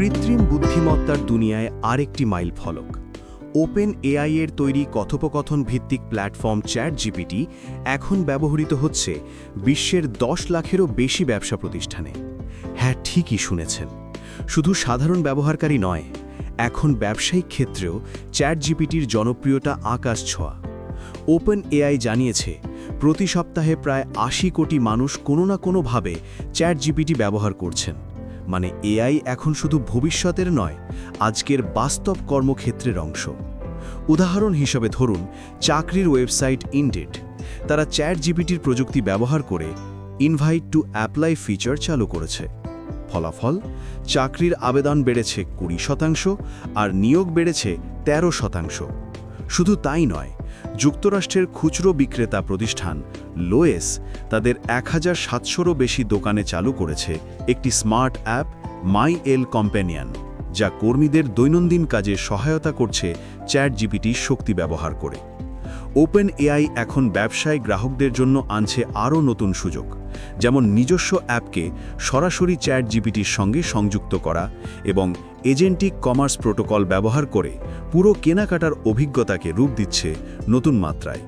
কৃত্রিম বুদ্ধিমত্তার দুনিয়ায় আরেকটি মাইল ফলক। ওপেন এআই এর তৈরি কথোপকথন ভিত্তিক প্ল্যাটফর্ম চ্যাট জিপিটি এখন ব্যবহৃত হচ্ছে বিশ্বের দশ লাখেরও বেশি ব্যবসা প্রতিষ্ঠানে। হ্যাঁ ঠিকই শুনেছেন। শুধু সাধারণ ব্যবহারকারী নয়, এখন ব্যবসায়িক ক্ষেত্রেও চ্যাট জিপিটির জনপ্রিয়তা আকাশ ছোঁয়া। ওপেন এআই জানিয়েছে, প্রতি সপ্তাহে প্রায় আশি কোটি মানুষ কোনো না কোনোভাবে চ্যাট জিপিটি ব্যবহার করছেন। মানে এআই এখন শুধু ভবিষ্যতের নয়, আজকের বাস্তব কর্মক্ষেত্রের অংশ। উদাহরণ হিসেবে ধরুন, চাকরির ওয়েবসাইট ইনডেট তারা চ্যাট জিপিটির প্রযুক্তি ব্যবহার করে ইনভাইট টু অ্যাপ্লাই ফিচার চালু করেছে। ফলাফল, চাকরির আবেদন বেড়েছে কুড়ি শতাংশ আর নিয়োগ বেড়েছে ১৩ শতাংশ। শুধু তাই নয়, যুক্তরাষ্ট্রের খুচরো বিক্রেতা প্রতিষ্ঠান লোয়েস তাদের এক হাজার সাতশোরও বেশি দোকানে চালু করেছে একটি smart app, my L companion যা কর্মীদের দৈনন্দিন কাজে সহায়তা করছে চ্যাট জিপিটির শক্তি ব্যবহার করে। ওপেন এআই এখন ব্যবসায় গ্রাহকদের জন্য আনছে আরও নতুন সুযোগ, যেমন নিজস্ব অ্যাপকে সরাসরি চ্যাট জিপিটির সঙ্গে সংযুক্ত করা এবং এজেন্টিক কমার্স প্রোটোকল ব্যবহার করে পুরো কেনাকাটার অভিজ্ঞতাকে রূপ দিচ্ছে নতুন মাত্রায়।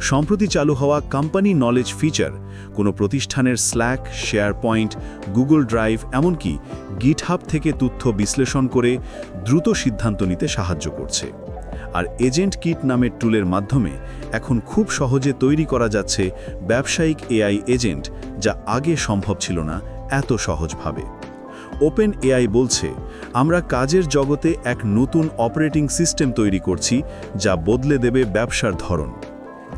সম্প্রতি চালু হওয়া কোম্পানি নলেজ ফিচার, কোনো প্রতিষ্ঠানের Slack SharePoint Google Drive এমনকি গিটহাব থেকে তথ্য বিশ্লেষণ করে দ্রুত সিদ্ধান্ত নিতে সাহায্য করছে। আর এজেন্ট কিট নামের টুলের মাধ্যমে এখন খুব সহজে তৈরি করা যাচ্ছে ব্যবসায়িক এআই এজেন্ট যা আগে সম্ভব ছিল না এত সহজভাবে। ওপেন এআই বলছে, আমরা কাজের জগতে এক নতুন অপারেটিং সিস্টেম তৈরি করছি যা বদলে দেবে ব্যবসার ধরন।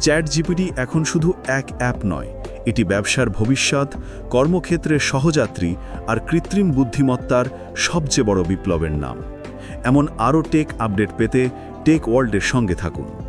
চ্যাট জিপিটি এখন শুধু এক অ্যাপ নয়, এটি ব্যবসার ভবিষ্যৎ কর্মক্ষেত্রের সহযাত্রী আর কৃত্রিম বুদ্ধিমত্তার সবচেয়ে বড় বিপ্লবের নাম। এমন আরও টেক আপডেট পেতে টেক ওয়ার্ল্ডের সঙ্গে থাকুন।